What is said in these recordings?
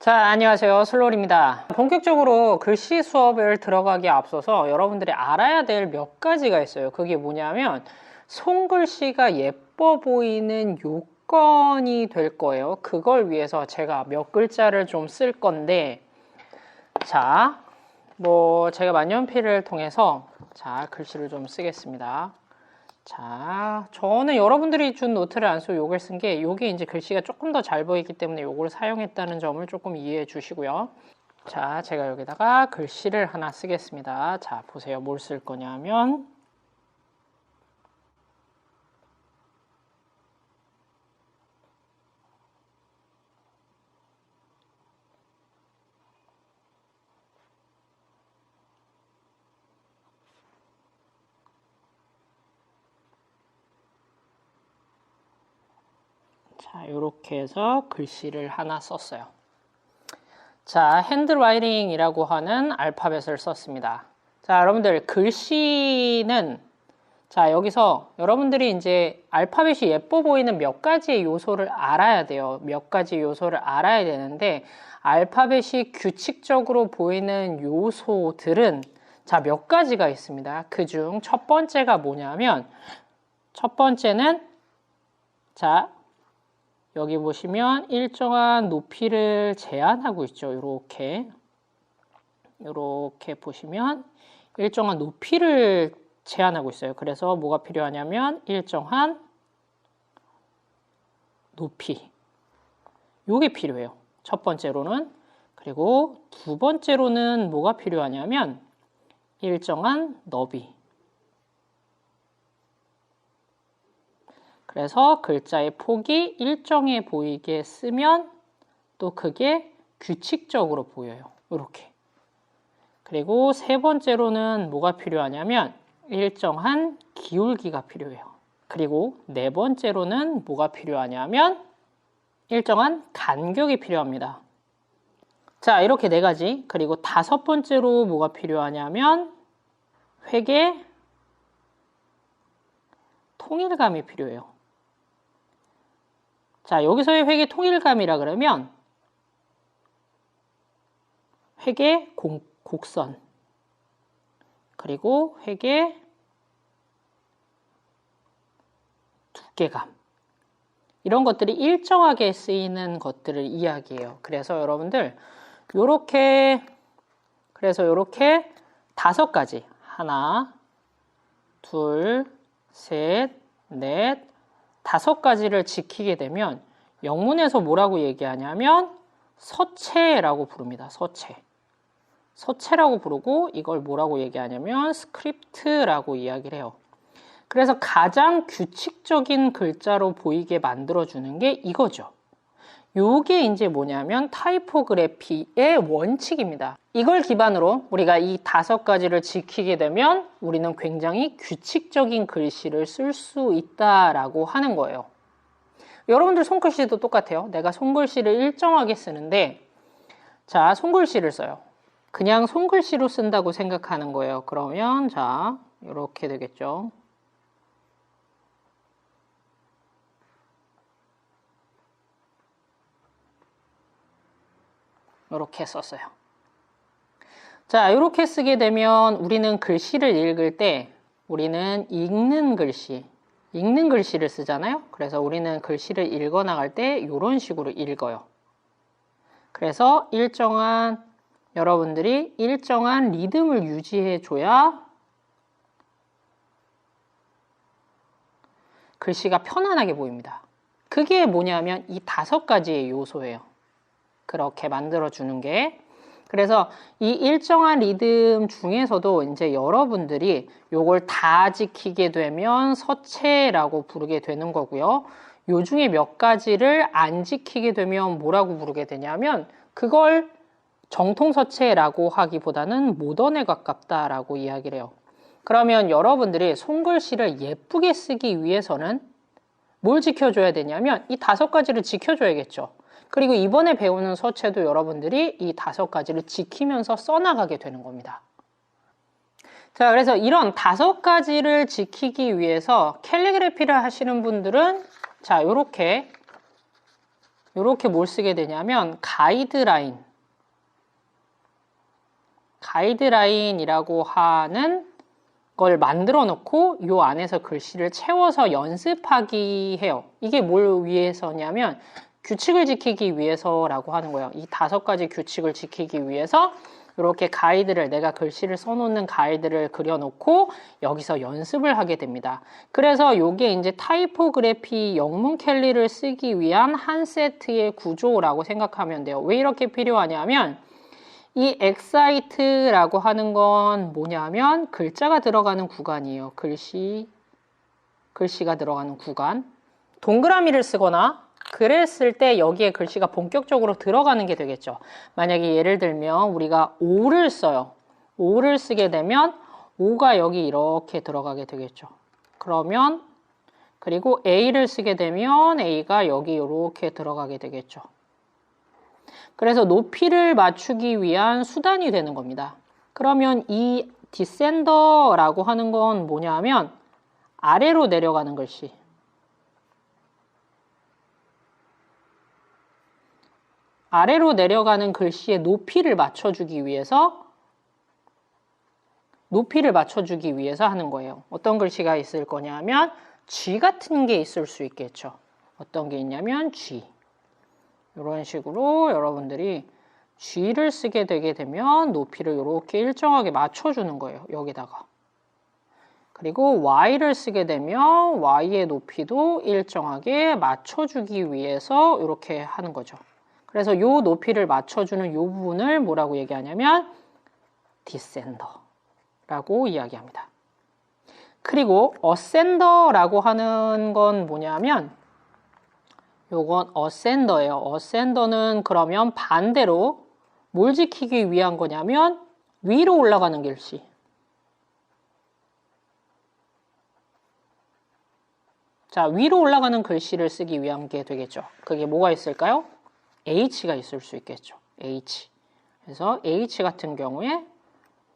자, 안녕하세요. 슬롤입니다. 본격적으로 글씨 수업을 들어가기에 앞서서 여러분들이 알아야 될 몇 가지가 있어요. 그게 뭐냐면, 손글씨가 예뻐 보이는 요건이 될 거예요. 그걸 위해서 제가 몇 글자를 좀 쓸 건데, 자, 뭐, 제가 만년필을 통해서, 자, 글씨를 좀 쓰겠습니다. 자, 저는 여러분들이 준 노트를 안 쓰고 요걸 쓴 게 요게 이제 글씨가 조금 더 잘 보이기 때문에 요걸 사용했다는 점을 조금 이해해 주시고요. 자, 제가 여기다가 글씨를 하나 쓰겠습니다. 자, 보세요. 뭘 쓸 거냐면 자, 이렇게 해서 글씨를 하나 썼어요. 자, 핸드라이팅이라고 하는 알파벳을 썼습니다. 자, 여러분들 글씨는 자, 여기서 여러분들이 이제 알파벳이 예뻐 보이는 몇 가지의 요소를 알아야 돼요. 몇 가지 요소를 알아야 되는데 알파벳이 규칙적으로 보이는 요소들은 자, 몇 가지가 있습니다. 그 중 첫 번째가 뭐냐면 첫 번째는 자, 여기 보시면 일정한 높이를 제한하고 있죠. 이렇게 이렇게 보시면 일정한 높이를 제한하고 있어요. 그래서 뭐가 필요하냐면 일정한 높이 요게 필요해요. 첫 번째로는 그리고 두 번째로는 뭐가 필요하냐면 일정한 너비 그래서 글자의 폭이 일정해 보이게 쓰면 또 그게 규칙적으로 보여요. 이렇게. 그리고 세 번째로는 뭐가 필요하냐면 일정한 기울기가 필요해요. 그리고 네 번째로는 뭐가 필요하냐면 일정한 간격이 필요합니다. 자, 이렇게 네 가지. 그리고 다섯 번째로 뭐가 필요하냐면 회계 통일감이 필요해요. 자, 여기서의 회계 통일감이라 그러면 회계 공, 곡선 그리고 회계 두께감 이런 것들이 일정하게 쓰이는 것들을 이야기해요. 그래서 여러분들 요렇게 그래서 요렇게 다섯 가지 하나 둘 셋, 넷, 다섯 가지를 지키게 되면 영문에서 뭐라고 얘기하냐면 서체라고 부릅니다. 서체. 서체라고 부르고 이걸 뭐라고 얘기하냐면 스크립트라고 이야기를 해요. 그래서 가장 규칙적인 글자로 보이게 만들어주는 게 이거죠. 요게 이제 뭐냐면 타이포그래피의 원칙입니다. 이걸 기반으로 우리가 이 다섯 가지를 지키게 되면 우리는 굉장히 규칙적인 글씨를 쓸 수 있다라고 하는 거예요. 여러분들 손글씨도 똑같아요. 내가 손글씨를 일정하게 쓰는데 자, 손글씨를 써요. 그냥 손글씨로 쓴다고 생각하는 거예요. 그러면 자, 이렇게 되겠죠. 이렇게 썼어요. 자, 이렇게 쓰게 되면 우리는 글씨를 읽을 때 우리는 읽는 글씨, 읽는 글씨를 쓰잖아요. 그래서 우리는 글씨를 읽어 나갈 때 이런 식으로 읽어요. 그래서 일정한 여러분들이 일정한 리듬을 유지해 줘야 글씨가 편안하게 보입니다. 그게 뭐냐면 이 다섯 가지의 요소예요. 그렇게 만들어 주는 게 그래서 이 일정한 리듬 중에서도 이제 여러분들이 요걸 다 지키게 되면 서체라고 부르게 되는 거고요. 요 중에 몇 가지를 안 지키게 되면 뭐라고 부르게 되냐면 그걸 정통 서체라고 하기보다는 모던에 가깝다라고 이야기를 해요. 그러면 여러분들이 손글씨를 예쁘게 쓰기 위해서는 뭘 지켜줘야 되냐면 이 다섯 가지를 지켜줘야겠죠. 그리고 이번에 배우는 서체도 여러분들이 이 다섯 가지를 지키면서 써나가게 되는 겁니다. 자, 그래서 이런 다섯 가지를 지키기 위해서 캘리그래피를 하시는 분들은 자, 요렇게 이렇게 뭘 쓰게 되냐면 가이드라인 가이드라인이라고 하는 걸 만들어 놓고 요 안에서 글씨를 채워서 연습하기 해요. 이게 뭘 위해서냐면 규칙을 지키기 위해서라고 하는 거예요. 이 다섯 가지 규칙을 지키기 위해서 이렇게 가이드를 내가 글씨를 써놓는 가이드를 그려놓고 여기서 연습을 하게 됩니다. 그래서 이게 이제 타이포그래피 영문 캘리를 쓰기 위한 한 세트의 구조라고 생각하면 돼요. 왜 이렇게 필요하냐면 이 엑사이트라고 하는 건 뭐냐면 글자가 들어가는 구간이에요. 글씨, 글씨가 들어가는 구간. 동그라미를 쓰거나 쓸때 여기에 글씨가 본격적으로 들어가는 게 되겠죠. 만약에 예를 들면 우리가 오를 써요. 오를 쓰게 되면 오가 여기 이렇게 들어가게 되겠죠. 그러면 그리고 A를 쓰게 되면 A가 여기 이렇게 들어가게 되겠죠. 그래서 높이를 맞추기 위한 수단이 되는 겁니다. 그러면 이 디센더라고 하는 건 뭐냐면 아래로 내려가는 글씨. 아래로 내려가는 글씨의 높이를 맞춰주기 위해서 높이를 맞춰주기 위해서 하는 거예요. 어떤 글씨가 있을 거냐면 G 같은 게 있을 수 있겠죠. 어떤 게 있냐면 G. 이런 식으로 여러분들이 G를 쓰게 되게 되면 높이를 이렇게 일정하게 맞춰주는 거예요. 여기다가. 그리고 Y를 쓰게 되면 Y의 높이도 일정하게 맞춰주기 위해서 이렇게 하는 거죠. 그래서 이 높이를 맞춰주는 이 부분을 뭐라고 얘기하냐면 디센더라고 이야기합니다. 그리고 어센더라고 하는 건 뭐냐면 요건 어센더예요. 어센더는 그러면 반대로 뭘 지키기 위한 거냐면 위로 올라가는 글씨. 자, 위로 올라가는 글씨를 쓰기 위한 게 되겠죠. 그게 뭐가 있을까요? H가 있을 수 있겠죠. H. 그래서 H 같은 경우에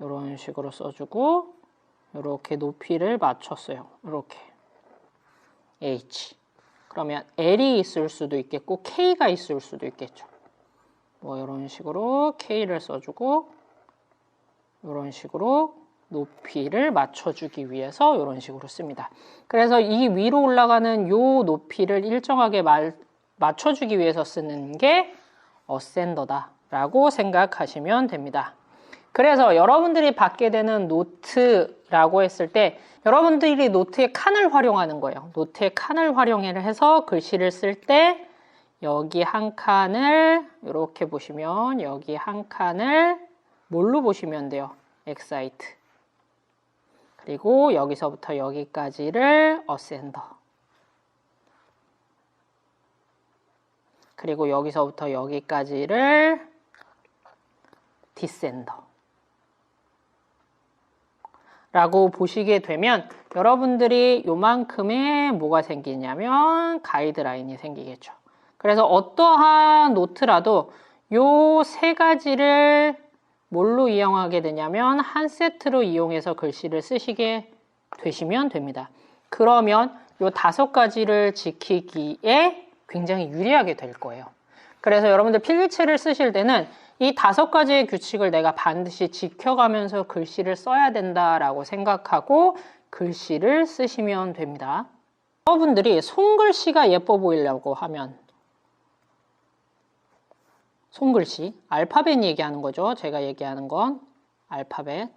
이런 식으로 써주고 이렇게 높이를 맞췄어요. 이렇게 H. 그러면 L이 있을 수도 있겠고 K가 있을 수도 있겠죠. 뭐 이런 식으로 K를 써주고 이런 식으로 높이를 맞춰주기 위해서 이런 식으로 씁니다. 그래서 이 위로 올라가는 요 높이를 일정하게 말, 맞춰주기 위해서 쓰는 게 어센더다라고 생각하시면 됩니다. 그래서 여러분들이 받게 되는 노트라고 했을 때 여러분들이 노트의 칸을 활용하는 거예요. 노트의 칸을 활용해서 글씨를 쓸 때 여기 한 칸을 이렇게 보시면 여기 한 칸을 뭘로 보시면 돼요? 엑사이트. 그리고 여기서부터 여기까지를 어센더. 그리고 여기서부터 여기까지를 디센더. 라고 보시게 되면 여러분들이 요만큼의 뭐가 생기냐면 가이드라인이 생기겠죠. 그래서 어떠한 노트라도 요 세 가지를 뭘로 이용하게 되냐면 한 세트로 이용해서 글씨를 쓰시게 되시면 됩니다. 그러면 요 다섯 가지를 지키기에 굉장히 유리하게 될 거예요. 그래서 여러분들 필기체를 쓰실 때는 이 다섯 가지의 규칙을 내가 반드시 지켜가면서 글씨를 써야 된다라고 생각하고 글씨를 쓰시면 됩니다. 여러분들이 손글씨가 예뻐 보이려고 하면 손글씨, 알파벳 얘기하는 거죠. 제가 얘기하는 건 알파벳.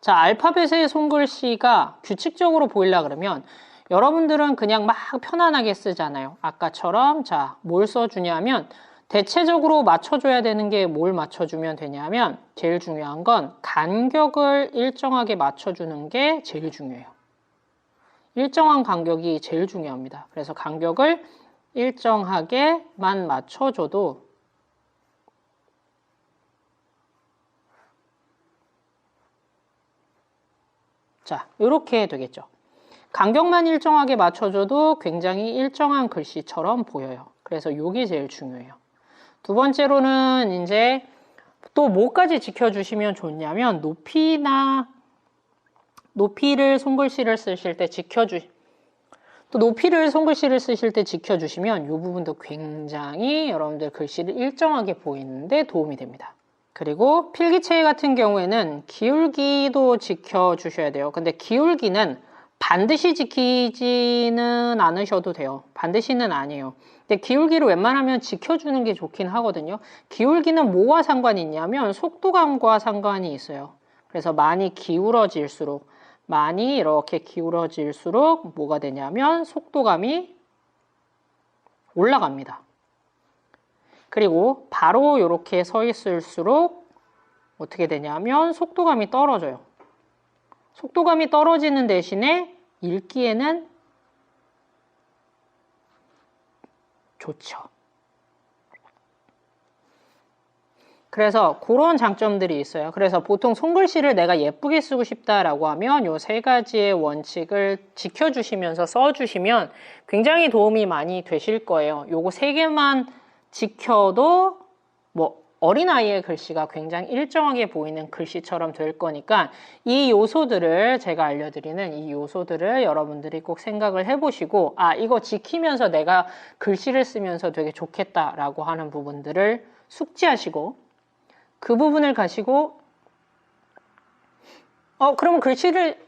자, 알파벳의 손글씨가 규칙적으로 보이려 그러면 여러분들은 그냥 막 편안하게 쓰잖아요. 아까처럼 자, 뭘 써주냐면 대체적으로 맞춰줘야 되는 게 뭘 맞춰주면 되냐면 제일 중요한 건 간격을 일정하게 맞춰주는 게 제일 중요해요. 일정한 간격이 제일 중요합니다. 그래서 간격을 일정하게만 맞춰줘도 자, 이렇게 되겠죠. 간격만 일정하게 맞춰줘도 굉장히 일정한 글씨처럼 보여요. 그래서 이게 제일 중요해요. 두 번째로는 이제 또 뭐까지 지켜주시면 좋냐면 높이나 높이를 손글씨를 쓰실 때 지켜주 또 높이를 손글씨를 쓰실 때 지켜주시면 이 부분도 굉장히 여러분들 글씨를 일정하게 보이는데 도움이 됩니다. 그리고 필기체 같은 경우에는 기울기도 지켜주셔야 돼요. 근데 기울기는 반드시 지키지는 않으셔도 돼요. 반드시는 아니에요. 근데 기울기를 웬만하면 지켜주는 게 좋긴 하거든요. 기울기는 뭐와 상관이 있냐면 속도감과 상관이 있어요. 그래서 많이 기울어질수록 많이 이렇게 기울어질수록 뭐가 되냐면 속도감이 올라갑니다. 그리고 바로 이렇게 서 있을수록 어떻게 되냐면 속도감이 떨어져요. 속도감이 떨어지는 대신에 읽기에는 좋죠. 그래서 그런 장점들이 있어요. 그래서 보통 손글씨를 내가 예쁘게 쓰고 싶다라고 하면 요 세 가지의 원칙을 지켜주시면서 써주시면 굉장히 도움이 많이 되실 거예요. 요거 세 개만 지켜도 뭐 어린아이의 글씨가 굉장히 일정하게 보이는 글씨처럼 될 거니까 이 요소들을 제가 알려드리는 이 요소들을 여러분들이 꼭 생각을 해보시고 아 이거 지키면서 내가 글씨를 쓰면서 되게 좋겠다라고 하는 부분들을 숙지하시고 그 부분을 가시고 어 그러면 글씨를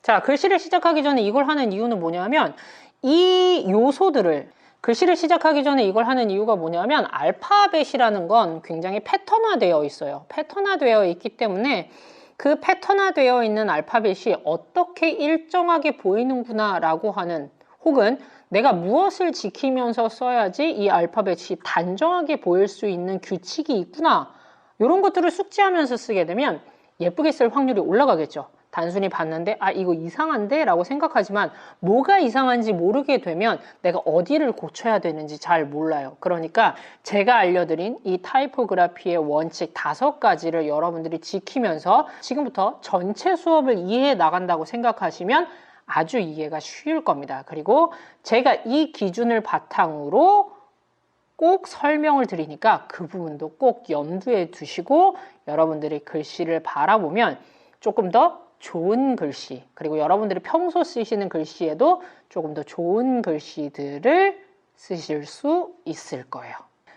자 글씨를 시작하기 전에 이걸 하는 이유는 뭐냐면 이 요소들을 글씨를 시작하기 전에 이걸 하는 이유가 뭐냐면 알파벳이라는 건 굉장히 패턴화되어 있어요. 패턴화되어 있기 때문에 그 패턴화되어 있는 알파벳이 어떻게 일정하게 보이는구나 라고 하는 혹은 내가 무엇을 지키면서 써야지 이 알파벳이 단정하게 보일 수 있는 규칙이 있구나 이런 것들을 숙지하면서 쓰게 되면 예쁘게 쓸 확률이 올라가겠죠. 단순히 봤는데 아 이거 이상한데? 라고 생각하지만 뭐가 이상한지 모르게 되면 내가 어디를 고쳐야 되는지 잘 몰라요. 그러니까 제가 알려드린 이 타이포그라피의 원칙 다섯 가지를 여러분들이 지키면서 지금부터 전체 수업을 이해해 나간다고 생각하시면 아주 이해가 쉬울 겁니다. 그리고 제가 이 기준을 바탕으로 꼭 설명을 드리니까 그 부분도 꼭 염두에 두시고 여러분들이 글씨를 바라보면 조금 더 좋은 글씨 그리고 여러분들이 평소 쓰시는 글씨에도 조금 더 좋은 글씨들을 쓰실 수 있을 거예요.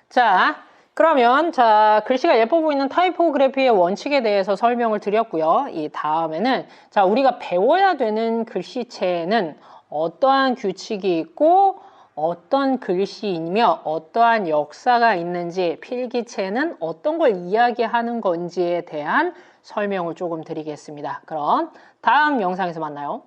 자, 그러면 자 글씨가 예뻐 보이는 타이포그래피의 원칙에 대해서 설명을 드렸고요. 이 다음에는 자 우리가 배워야 되는 글씨체에는 어떠한 규칙이 있고 어떤 글씨이며 어떠한 역사가 있는지 필기체는 어떤 걸 이야기하는 건지에 대한 설명을 조금 드리겠습니다. 그럼 다음 영상에서 만나요.